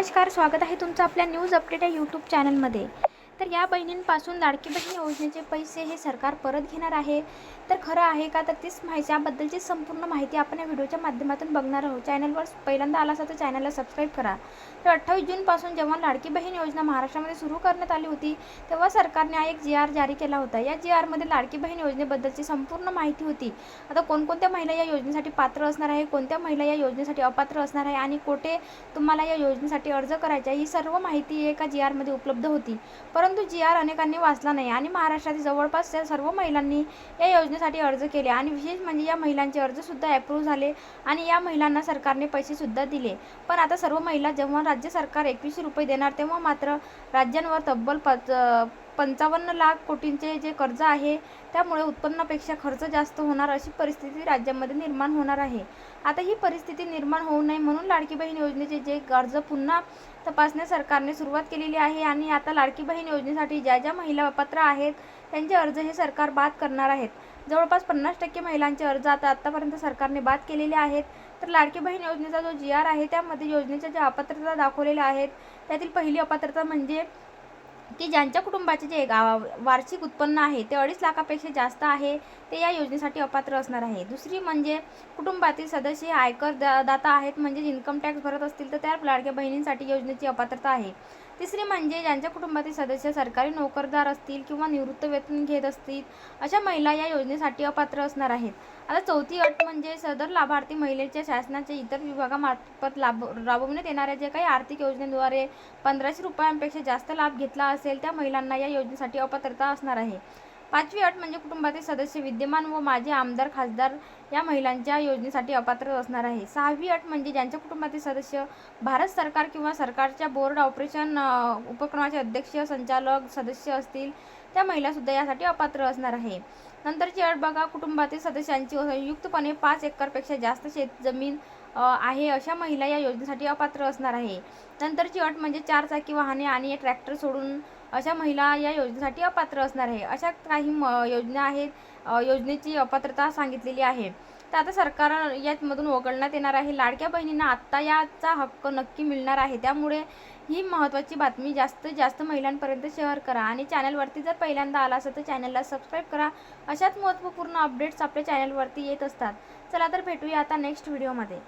नमस्कार स्वागत आहे तुमचं आपल्या न्यूज अपडेट या यूट्यूब चॅनलमध्ये तर या बहिणींपासून लाडकी बहीण योजनेचे पैसे हे सरकार परत घेणार आहे. तर खरं आहे का? तर तीच माहिती याबद्दलची संपूर्ण माहिती आपण या व्हिडिओच्या माध्यमातून बघणार आहोत. चॅनलवर पहिल्यांदा आला असा तर चॅनलला सबस्क्राईब करा. तर अठ्ठावीस जूनपासून जेव्हा लाडकी बहीण योजना महाराष्ट्रामध्ये सुरू करण्यात आली होती तेव्हा सरकारने एक जी आर जारी केला होता. या जी आरमध्ये लाडकी बहीण योजनेबद्दलची संपूर्ण माहिती होती. आता कोणकोणत्या महिला या योजनेसाठी पात्र असणार आहे? कोणत्या महिला या योजनेसाठी अपात्र असणार आहे? आणि कोठे तुम्हाला या योजनेसाठी अर्ज करायचा आहे, ही सर्व माहिती एका जी आरमध्ये उपलब्ध होती. परंतु परंतु जी आर अनेकांनी वाचला नाही आणि महाराष्ट्रातील जवळपास त्या सर्व महिलांनी या योजनेसाठी अर्ज केले आणि विशेष म्हणजे या महिलांचे अर्जसुद्धा ॲप्रूव्ह झाले आणि या महिलांना सरकारने पैसेसुद्धा दिले. पण आता सर्व महिला जेव्हा राज्य सरकार एकवीसशे रुपये देणार तेव्हा मात्र राज्यांवर तब्बल पच पंचावन्न लाख कोटींचे जे कर्ज आहे त्यामुळे उत्पन्नापेक्षा खर्च जास्त होणार अशी परिस्थिती राज्यामध्ये निर्माण होणार आहे. आता ही परिस्थिती निर्माण होऊ नये म्हणून लाडकी बहीण योजनेचे जे कर्ज पुन्हा तपासण्यास सरकारने सुरुवात केलेली आहे आणि आता लाडकी बहीण योजनेसाठी ज्या ज्या महिला पात्र आहेत त्यांचे अर्ज हे सरकार बाद करणार आहेत. जवळपास पन्नास टक्के महिलांचे अर्ज आता आत्तापर्यंत सरकारने बाद केलेले आहेत. तर लाडकी बहीण योजनेचा जो जी आर आहे त्यामध्ये योजनेच्या ज्या अपात्रता दाखवलेल्या आहेत त्यातील पहिली अपात्रता म्हणजे की ज्यांच्या कुटुंबाचे जे गा- वार्षिक उत्पन्न आहे ते अडीच लाखापेक्षा जास्त आहे ते या योजनेसाठी अपात्र असणार आहे. दुसरी म्हणजे कुटुंबातील सदस्य आयकर दा दाता आहेत म्हणजे इन्कम टॅक्स भरत असतील तर त्या लाडक्या बहिणींसाठी योजनेची अपात्रता आहे. तिसरी म्हणजे ज्यांच्या कुटुंबातील सदस्य सरकारी नोकरदार असतील किंवा निवृत्त वेतन घेत असतील अशा महिला या योजनेसाठी अपात्र असणार आहेत. आता चौथी अट म्हणजे सदर लाभार्थी महिलेच्या शासनाच्या इतर विभागामार्फत लाभ राबवण्यात येणाऱ्या जे काही आर्थिक योजनेद्वारे पंधराशे रुपयांपेक्षा जास्त लाभ घेतला असेल त्या महिलांना या योजनेसाठी अपात्रता असणार आहे. पाचवी अट म्हणजे कुटुंबातील सदस्य विद्यमान व माजी आमदार खासदार या महिलांच्या योजनेसाठी अपात्र असणार आहे. सहावी अट म्हणजे ज्यांच्या कुटुंबातील सदस्य भारत सरकार किंवा सरकारच्या बोर्ड ऑपरेशन उपक्रमाचे अध्यक्ष संचालक सदस्य असतील त्या महिलासुद्धा यासाठी अपात्र असणार आहे. नंतरची अट बघा कुटुंबातील सदस्यांची संयुक्तपणे पाच एकरपेक्षा जास्त शेत जमीन आहे अशा महिला या योजनेसाठी अपात्र असणार आहे. नंतरची अट म्हणजे चार चाकी वाहने आणि ट्रॅक्टर सोडून अशा महिला या योजनेसाठी अपात्र असणार आहे. अशा काही म योजना आहेत. योजनेची अपात्रता सांगितलेली आहे. तर आता सरकार यामधून वगळण्यात येणार आहे. लाडक्या बहिणींना आत्ता याचा हक्क नक्की मिळणार आहे. त्यामुळे ही महत्त्वाची बातमी जास्तीत जास्त महिलांपर्यंत शेअर करा आणि चॅनलवरती जर पहिल्यांदा आला असेल तर चॅनलला सबस्क्राईब करा. अशाच महत्त्वपूर्ण अपडेट्स आपल्या चॅनलवरती येत असतात. चला तर भेटूया आता नेक्स्ट व्हिडिओमध्ये.